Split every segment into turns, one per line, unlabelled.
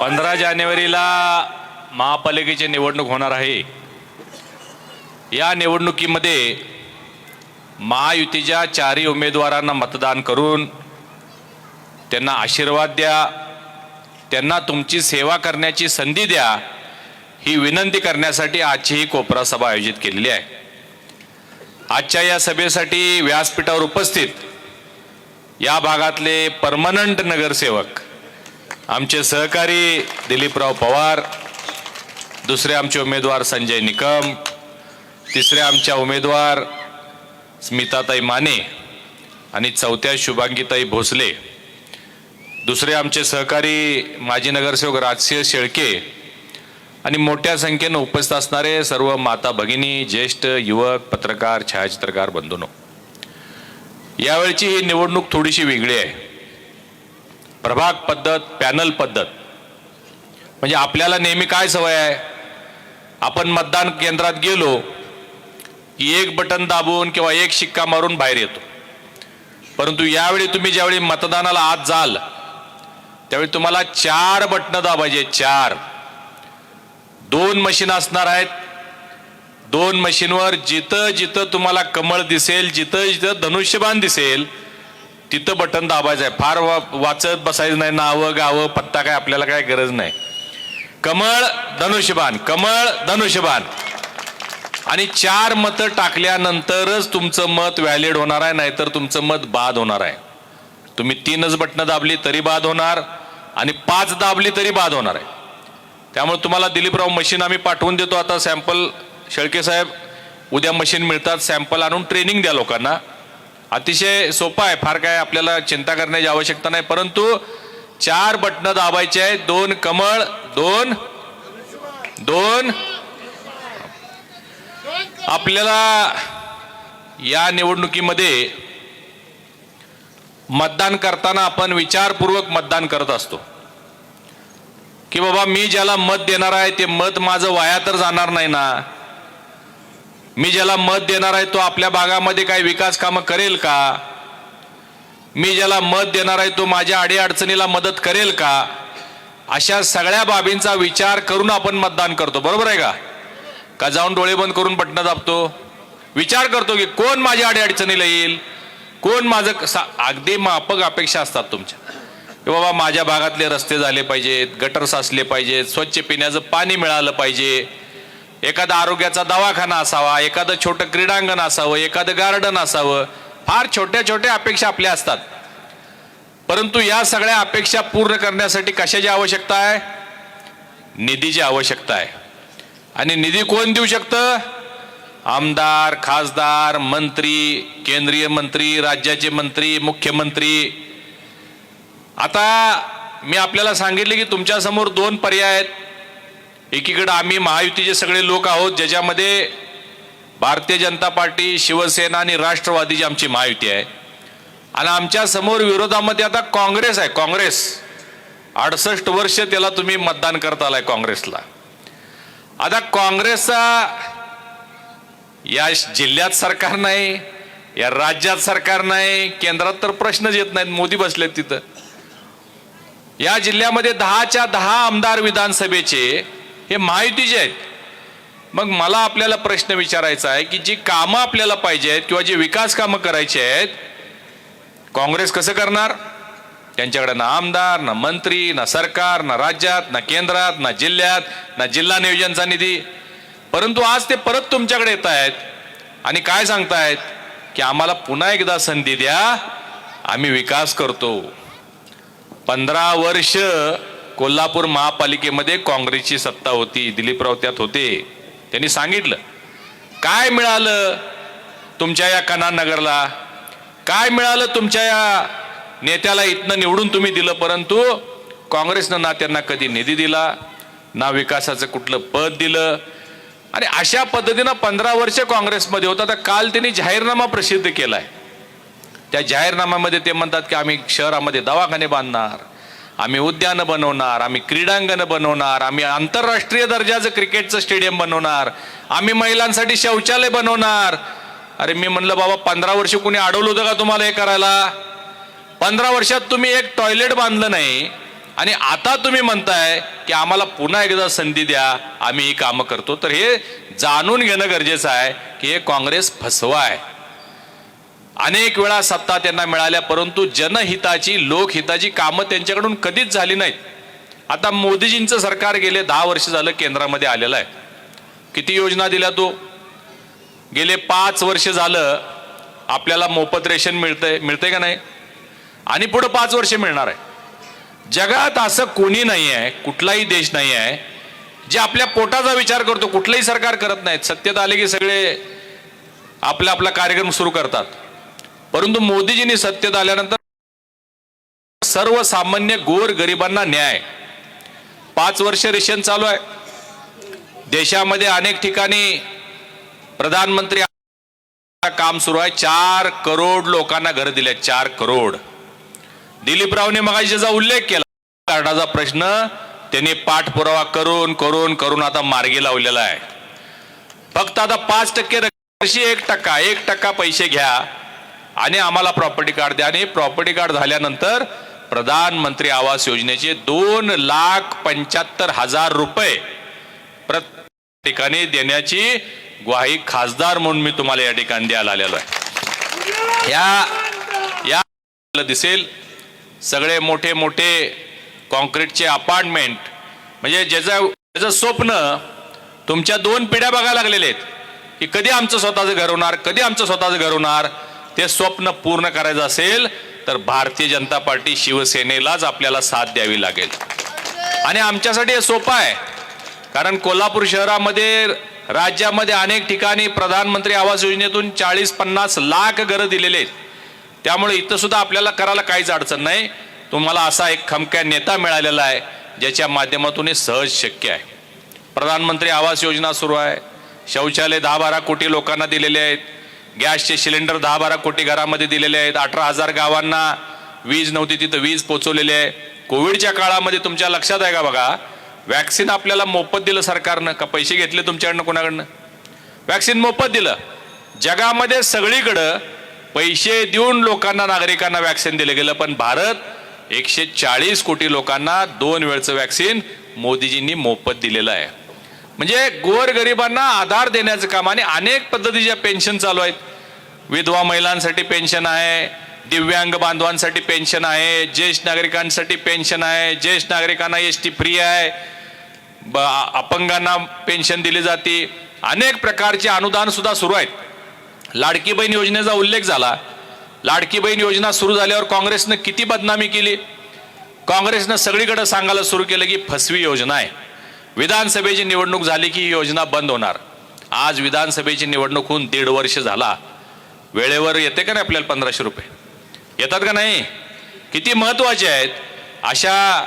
पंधरा जानेवारीला महापालिकेची निवडणूक होणार आहे. या निवडणुकीमध्ये महायुतीच्या चारही उमेदवारांना मतदान करून त्यांना आशीर्वाद द्या त्यांना तुमची सेवा करण्याची संधी द्या ही विनंती करण्यासाठी आजची ही कोपरा सभा आयोजित केलेली आहे. आजच्या या सभेसाठी व्यासपीठावर उपस्थित या भागातले परमनंट नगरसेवक आमचे सहकारी दिलीपराव पवार दुसरे आमचे उमेदवार संजय निकम तिसरे आमच्या उमेदवार स्मिताताई माने आणि चौथ्या शुभांगीताई भोसले. दुसरे आमचे सहकारी माजी नगरसेवक राजसिंह शेळके आणि मोठ्या संख्येनं उपस्थित असणारे सर्व माता भगिनी ज्येष्ठ युवक पत्रकार छायाचित्रकार बंधूनो. यावेळची ही निवडणूक थोडीशी वेगळी आहे. प्रभाग पद्धत पॅनल पद्धत. म्हणजे आपल्याला नेहमी काय सवय आहे? आपण मतदान केंद्रात गेलो की एक बटन दाबून किंवा एक शिक्का मारून बाहेर येतो. परंतु यावेळी तुम्ही ज्यावेळी मतदानाला आत जाल त्यावेळी तुम्हाला चार बटणं दाबायचे चार. दोन मशीन असणार आहेत दोन मशीनवर जिथं जिथं तुम्हाला कमळ दिसेल जिथं जिथं धनुष्यबाण दिसेल तिथं बटन दाबायचं आहे. फार वा वाचत बसायचं नाही नावं गावं पत्ता काय आपल्याला काय गरज नाही. कमळ धनुष्यबाण कमळ धनुष्यबाण. आणि चार मतं टाकल्यानंतरच तुमचं मत व्हॅलिड होणार आहे नाहीतर तुमचं मत बाद होणार आहे. तुम्ही तीनच बटणं दाबली तरी बाद होणार आणि पाच दाबली तरी बाद होणार आहे. त्यामुळे तुम्हाला दिलीपराव मशीन आम्ही पाठवून देतो. आता सॅम्पल शेळके साहेब उद्या मशीन मिळतात सॅम्पल आणून ट्रेनिंग द्या लोकांना. अतिशय सोपं आहे फार काय आपल्याला चिंता करण्याची आवश्यकता नाही परंतु चार बटणं दाबायचे आहेत. दोन कमळ दोन दोन. आपल्याला या निवडणुकीमध्ये मतदान करताना आपण विचारपूर्वक मतदान करत असतो. की बाबा मी ज्याला मत देणार आहे ते मत माझं वाया तर जाणार नाही ना. मी ज्याला मत देणार आहे तो आपल्या भागामध्ये काही विकास कामं करेल का? मी ज्याला मत देणार आहे तो माझ्या अडीअडचणीला मदत करेल का? अशा सगळ्या बाबींचा विचार करून आपण मतदान करतो. बरोबर आहे का? का जाऊन डोळे बंद करून बटणं दाबतो? विचार करतो की कोण माझ्या अडीअडचणीला येईल? कोण माझं अगदी मापक अपेक्षा असतात तुमच्या. की बाबा माझ्या भागातले रस्ते झाले पाहिजेत गटर साचले पाहिजेत स्वच्छ पिण्याचं पाणी मिळालं पाहिजे. एखादा आरोग्याचा दवाखाना असावा एखादं छोटं क्रीडांगण असावं एखादं गार्डन असावं फार छोट्या छोट्या अपेक्षा आपल्या असतात. परंतु या सगळ्या अपेक्षा पूर्ण करण्यासाठी कशाची आवश्यकता आहे? निधीची आवश्यकता आहे. आणि निधी कोण देऊ शकतं? आमदार खासदार मंत्री केंद्रीय मंत्री राज्याचे मंत्री मुख्यमंत्री. आता मी आपल्याला सांगितले की तुमच्यासमोर दोन पर्याय आहेत. एकीकडं आम्ही महायुतीचे सगळे लोक आहोत ज्याच्यामध्ये भारतीय जनता पार्टी शिवसेना आणि राष्ट्रवादीची आमची महायुती आहे. आणि आमच्यासमोर विरोधामध्ये आता काँग्रेस आहे काँग्रेस. अडसष्ट वर्ष त्याला तुम्ही मतदान करत आलाय काँग्रेसला. आता काँग्रेसचा या जिल्ह्यात सरकार नाही या राज्यात सरकार नाही केंद्रात तर प्रश्नच येत नाहीत मोदी बसलेत तिथं. या जिल्ह्यामध्ये दहाच्या दहा आमदार विधानसभेचे हे महायुतीचे आहेत. मग मला आपल्याला प्रश्न विचारायचा आहे की जी कामं आपल्याला पाहिजे आहेत किंवा जी विकास कामं करायची आहेत काँग्रेस कसं करणार? त्यांच्याकडे ना आमदार ना मंत्री ना सरकार ना राज्यात ना केंद्रात ना जिल्ह्यात ना जिल्हा नियोजनचा निधी. परंतु आज ते परत तुमच्याकडे येत आहेत आणि काय सांगतायत? की आम्हाला पुन्हा एकदा संधी द्या आम्ही विकास करतो. पंधरा वर्ष कोल्हापूर महापालिकेमध्ये काँग्रेसची सत्ता होती दिलीपराव त्यात होते. त्यांनी सांगितलं काय मिळालं तुमच्या या कनान नगरला? काय मिळालं तुमच्या या नेत्याला इथनं निवडून तुम्ही दिलं? परंतु काँग्रेसनं ना त्यांना कधी निधी दिला ना विकासाचं कुठलं पद दिलं. आणि अशा पद्धतीनं पंधरा वर्ष काँग्रेसमध्ये होता. तर काल त्यांनी जाहीरनामा प्रसिद्ध केलाय. त्या जाहीरनाम्यामध्ये ते म्हणतात की आम्ही शहरामध्ये दवाखाने बांधणार आम्ही उद्यानं बनवणार आम्ही क्रीडांगणं बनवणार आम्ही आंतरराष्ट्रीय दर्जाचं क्रिकेटचं स्टेडियम बनवणार आम्ही महिलांसाठी शौचालय बनवणार. अरे मी म्हणलं बाबा पंधरा वर्ष कोणी अडवलं होतं का तुम्हाला हे करायला? पंधरा वर्षात तुम्ही एक टॉयलेट बांधलं नाही आणि आता तुम्ही म्हणताय की आम्हाला पुन्हा एकदा संधी द्या आम्ही ही कामं करतो. तर हे जाणून घेणं गरजेचं आहे की हे काँग्रेस फसवा आहे. अनेक वेळा सत्ता त्यांना मिळाल्या परंतु जनहिताची लोकहिताची कामं त्यांच्याकडून कधीच झाली नाहीत. आता मोदीजींचं सरकार गेले दहा वर्ष झालं केंद्रामध्ये आलेलं आहे. किती योजना दिल्या तो? गेले पाच वर्ष झालं आपल्याला मोफत रेशन मिळतंय मिळतंय का नाही? आणि पुढं पाच वर्ष मिळणार आहे. जगात असं कोणी नाही आहे कुठलाही देश नाही आहे जे आपल्या पोटाचा विचार करतो कुठलंही सरकार करत नाहीत. सत्तेत आले की सगळे आपला आपला कार्यक्रम सुरू करतात. परंतु मोदीजींनी सत्तेत आल्यानंतर सर्वसामान्य गोर गरिबांना न्याय. पाच वर्ष रेशन चालू आहे. देशामध्ये अनेक ठिकाणी प्रधानमंत्री काम सुरू आहे. चार करोड लोकांना घर दिले चार करोड. दिलीपरावने मगाशी ज्याचा उल्लेख केला कार्डाचा प्रश्न त्यांनी पाठपुरावा करून करून करून आता मार्गी लावलेला आहे. फक्त आता पाच टक्के रक्कम एक टक्का एक टक्का पैसे घ्या. आणि आम्हाला प्रॉपर्टी कार्ड द्या. आणि प्रॉपर्टी कार्ड झाल्यानंतर प्रधानमंत्री आवास योजनेचे दोन लाख पंच्याहत्तर हजार रुपये प्रत्येक ठिकाणी देण्याची ग्वाही खासदार म्हणून मी तुम्हाला या ठिकाणी द्यायला आलेलो आहे. या या दिसेल. सगळे मोठे मोठे कॉन्क्रीटचे अपार्टमेंट म्हणजे ज्याचं ज्याचं स्वप्न तुमच्या दोन पिढ्या बघायला लागलेले आहेत. की कधी आमचं स्वतःचं घर होणार कधी आमचं स्वतःचं घर होणार? ते स्वप्न पूर्ण करायचं असेल तर भारतीय जनता पार्टी शिवसेनेलाच आपल्याला साथ द्यावी लागेल. आणि आमच्यासाठी हे सोपं आहे. कारण कोल्हापूर शहरामध्ये राज्यामध्ये अनेक ठिकाणी प्रधानमंत्री आवास योजनेतून चाळीस पन्नास लाख घरं दिलेले आहेत. त्यामुळे इथं सुद्धा आपल्याला करायला काहीच अडचण नाही. तुम्हाला असा एक खमक्या नेता मिळालेला आहे ज्याच्या माध्यमातून हे सहज शक्य आहे. प्रधानमंत्री आवास योजना सुरू आहे. शौचालय दहा बारा कोटी लोकांना दिलेले आहेत. गॅसचे सिलेंडर दहा बारा कोटी घरामध्ये दिलेले आहेत. अठरा हजार गावांना वीज नव्हती तिथं वीज पोचवलेली आहे. कोविडच्या काळामध्ये तुमच्या लक्षात आहे का बघा? वॅक्सिन आपल्याला मोफत दिलं सरकारनं. का पैसे घेतले तुमच्याकडनं कोणाकडनं? वॅक्सिन मोफत दिलं. जगामध्ये सगळीकडं पैसे देऊन लोकांना नागरिकांना वॅक्सिन दिलं गेलं. पण भारत एकशे चाळीस कोटी लोकांना दोन वेळचं वॅक्सिन मोदीजींनी मोफत दिलेलं आहे. म्हणजे गोरगरिबांना आधार देण्याचं काम आणि अनेक पद्धतीच्या पेन्शन चालू आहेत. विधवा महिलांसाठी पेन्शन आहे दिव्यांग बांधवांसाठी पेन्शन आहे ज्येष्ठ नागरिकांसाठी पेन्शन आहे ज्येष्ठ नागरिकांना एस टी फ्री आहे ब अपंगांना पेन्शन दिली जाते. अनेक प्रकारचे अनुदान सुद्धा सुरू आहेत. लाडकी बहीण योजनेचा उल्लेख झाला. लाडकी बहीण योजना सुरू झाल्यावर काँग्रेसनं किती बदनामी केली? काँग्रेसनं सगळीकडे सांगायला सुरू केलं की फसवी योजना आहे. विधानसभेची निवडणूक झाली की योजना बंद होणार. आज विधानसभेची निवडणूक होऊन दीड वर्ष झाला. वेळेवर येते का नाही आपल्याला पंधराशे रुपये? येतात का नाही? किती महत्त्वाचे आहेत. अशा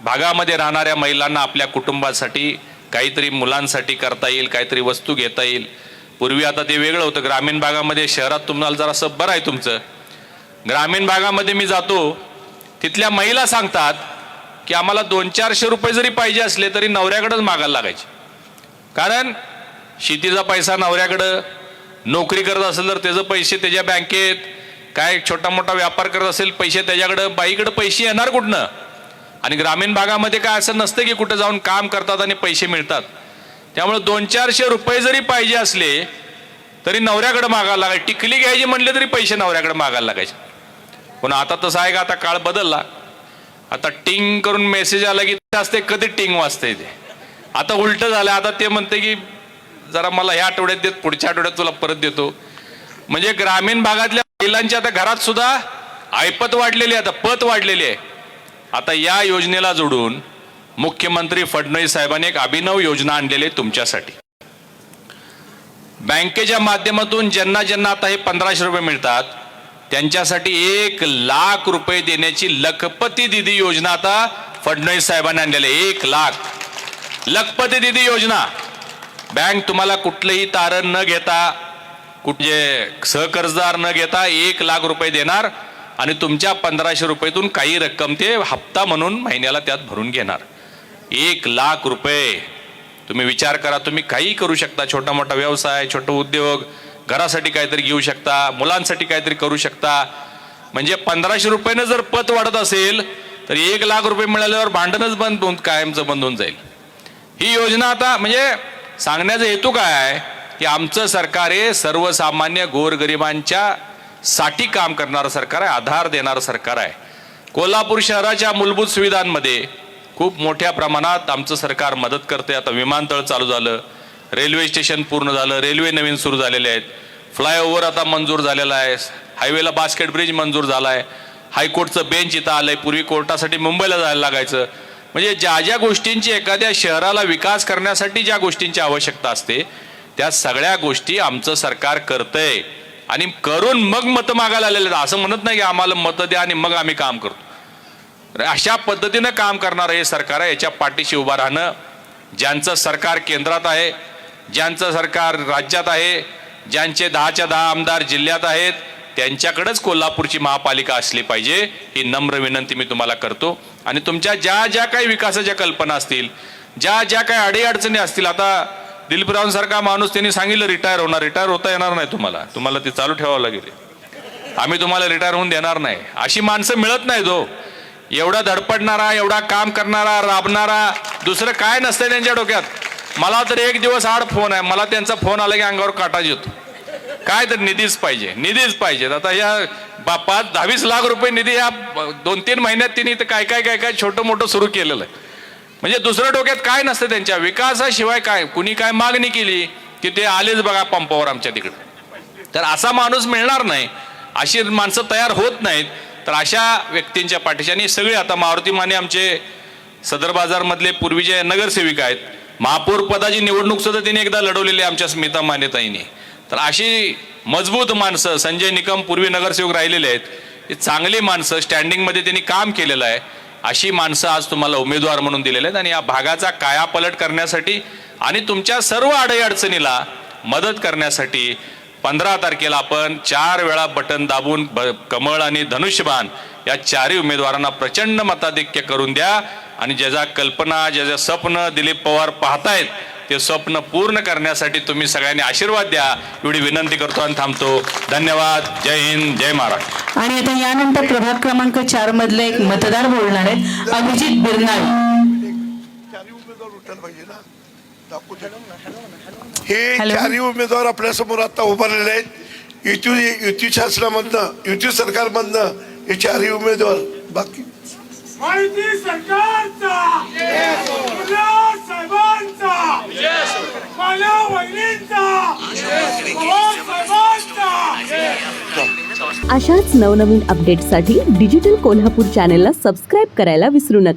भागामध्ये राहणाऱ्या महिलांना आपल्या कुटुंबासाठी काहीतरी मुलांसाठी करता येईल काहीतरी वस्तू घेता येईल. पूर्वी आता ते वेगळं होतं. ग्रामीण भागामध्ये शहरात तुम्हाला जरा बरं आहे तुमचं. ग्रामीण भागामध्ये मी जातो तिथल्या महिला सांगतात की आम्हाला दोन चारशे रुपये जरी पाहिजे असले तरी नवऱ्याकडंच मागायला लागायचे. कारण शेतीचा पैसा नवऱ्याकडं नोकरी करत असेल तर त्याचं पैसे त्याच्या बँकेत काय छोटा मोठा व्यापार करत असेल पैसे त्याच्याकडं बाईकडं पैसे येणार कुठनं? आणि ग्रामीण भागामध्ये काय असं नसतं की कुठं जाऊन काम करतात आणि पैसे मिळतात. त्यामुळे दोन चारशे रुपये जरी पाहिजे असले तरी नवऱ्याकडे मागायला लागायचे. टिकली घ्यायची म्हणले तरी पैसे नवऱ्याकडे मागायला लागायचे. पण आता तसं आहे का? आता काळ बदलला. आता टिंग करून मेसेज आला की असते कधी टिंग वाजते ते? आता उलट झालं आता ते म्हणते की जरा मला ह्या आठवड्यात देत पुढच्या आठवड्यात तुला परत देतो. म्हणजे ग्रामीण भागातल्या महिलांच्या आता घरात सुद्धा ऐपत वाढलेली आहे आता पत वाढलेली आहे. आता या योजनेला जोडून मुख्यमंत्री फडणवीस साहेबांनी एक अभिनव योजना आणलेली आहे तुमच्यासाठी. बँकेच्या माध्यमातून ज्यांना ज्यांना आता हे पंधराशे रुपये मिळतात त्यांच्यासाठी एक लाख रुपये देण्याची लखपती दिदी योजना आता फडणवीस साहेबांनी आणलेली आहे. एक लाख. लखपती दिदी योजना. बँक तुम्हाला कुठलंही तारण न घेता कुठे सहकर्जदार न घेता एक लाख रुपये देणार आणि तुमच्या पंधराशे रुपयेतून काही रक्कम ते हप्ता म्हणून महिन्याला त्यात भरून घेणार. एक लाख रुपये. तुम्ही विचार करा तुम्ही काही करू शकता. छोटा मोठा व्यवसाय छोटा उद्योग घरासाठी काहीतरी घेऊ शकता मुलांसाठी काहीतरी करू शकता. म्हणजे पंधराशे रुपयानं जर पत वाढत असेल तर एक लाख रुपये मिळाल्यावर भांडणच बंद होऊन कायमचं बंद होऊन जाईल. ही योजना आता म्हणजे सांगण्याचा हेतू काय आहे? की आमचं सरकार हे सर्वसामान्य गोरगरिबांच्या साठी काम करणारं सरकार आहे आधार देणारं सरकार आहे. कोल्हापूर शहराच्या मूलभूत सुविधांमध्ये खूप मोठ्या प्रमाणात आमचं सरकार मदत करते. आता विमानतळ चालू झालं रेल्वे स्टेशन पूर्ण झालं रेल्वे नवीन सुरू झालेले आहेत. फ्लायओव्हर आता मंजूर झालेला आहे. हायवेला बास्केट ब्रिज मंजूर झाला आहे. हायकोर्टचं बेंच इथं आलं आहे पूर्वी कोर्टासाठी मुंबईला जायला लागायचं. म्हणजे ज्या ज्या गोष्टींची एखाद्या शहराला विकास करण्यासाठी ज्या गोष्टींची आवश्यकता असते त्या सगळ्या गोष्टी आमचं सरकार करतंय. आणि करून मग मतं मागायला आलेले आहेत. असं म्हणत नाही की आम्हाला मतं द्या आणि मग आम्ही काम करतो. अशा पद्धतीनं काम करणारं हे सरकार आहे. याच्या पाठीशी उभं राहणं ज्यांचं सरकार केंद्रात आहे ज्यांचं सरकार राज्यात आहे ज्यांचे दहाच्या दहा आमदार जिल्ह्यात आहेत त्यांच्याकडेच कोल्हापूरची महापालिका असली पाहिजे ही नम्र विनंती मी तुम्हाला करतो. आणि तुमच्या ज्या ज्या काही विकासाच्या कल्पना असतील ज्या ज्या काही अडीअडचणी असतील आता दिलीपरावांसारखा माणूस त्यांनी सांगितलं रिटायर होणार रिटायर होता येणार नाही तुम्हाला तुम्हाला ते चालू ठेवावं लागेल आम्ही तुम्हाला रिटायर होऊन देणार नाही. अशी माणसं मिळत नाही तो एवढा धडपडणारा एवढा काम करणारा राबणारा दुसरं काय नसतं त्यांच्या डोक्यात. मला तर एक दिवस आड फोन आहे. मला त्यांचा फोन आला की अंगावर काटा येतो. काय तर निधीच पाहिजे. निधीच पाहिजे. आता या पाच दहावीस लाख रुपये निधी या दोन तीन महिन्यात तिने इथं काय काय काय काय छोटं मोठं सुरू केलेलं आहे. म्हणजे दुसऱ्या डोक्यात काय नसतं त्यांच्या. विकासाशिवाय काय? कुणी काय मागणी केली की ते आलेच बघा पंपावर आमच्या तिकडे. तर असा माणूस मिळणार नाही. अशी माणसं तयार होत नाहीत. तर अशा व्यक्तींच्या पाठीशी आणि सगळे आता मारुती माने आमचे सदर बाजारमधले पूर्वीचे नगरसेविका आहेत महापौर पदाची निवडणूक सुद्धा तिने एकदा लढवलेली आहे आमच्या स्मिता मान्यताईने तर अशी मजबूत माणसं संजय निकम पूर्वी नगरसेवक राहिलेले आहेत ही चांगली माणसं स्टँडिंगमध्ये त्यांनी काम केलेलं आहे अशी माणसं आज तुम्हाला उमेदवार म्हणून दिलेले आहेत आणि या भागाचा कायापलट करण्यासाठी आणि तुमच्या सर्व अडीअडचणीला मदत करण्यासाठी पंधरा तारखेला आपण चार वेळा बटन दाबून ब- कमळ आणि धनुष्यबाण या चारही उमेदवारांना प्रचंड मताधिक्य करून द्या. आणि ज्याच्या कल्पना ज्याचं स्वप्न दिलीप पवार पाहतायत ते स्वप्न पूर्ण करण्यासाठी तुम्ही सगळ्यांनी आशीर्वाद द्या. एवढी विनंती करतो आणि थांबतो. धन्यवाद. जय हिंद जय महाराष्ट्र.
आणि आता यानंतर प्रभाग क्रमांक चार मधले एक मतदार बोलणार आहेत. अभिजित बिरनाळे.
चारही उमेदवार उठायला पाहिजे ना. दाखवू दे. हे
हॅलो.
चारही उमेदवार आपल्यासमोर आता उभारलेले आहेत. युती युती शासनामधनं युती सरकारमधनं हे चारही उमेदवार बाकी
माहिती सरकारचा. मुला साहेबांचा. माझ्या वहिनींचा. साहेबांचा.
अशाच नवनवीन अपडेट्ससाठी डिजिटल कोल्हापूर चॅनेलला सबस्क्राईब करायला विसरू नका.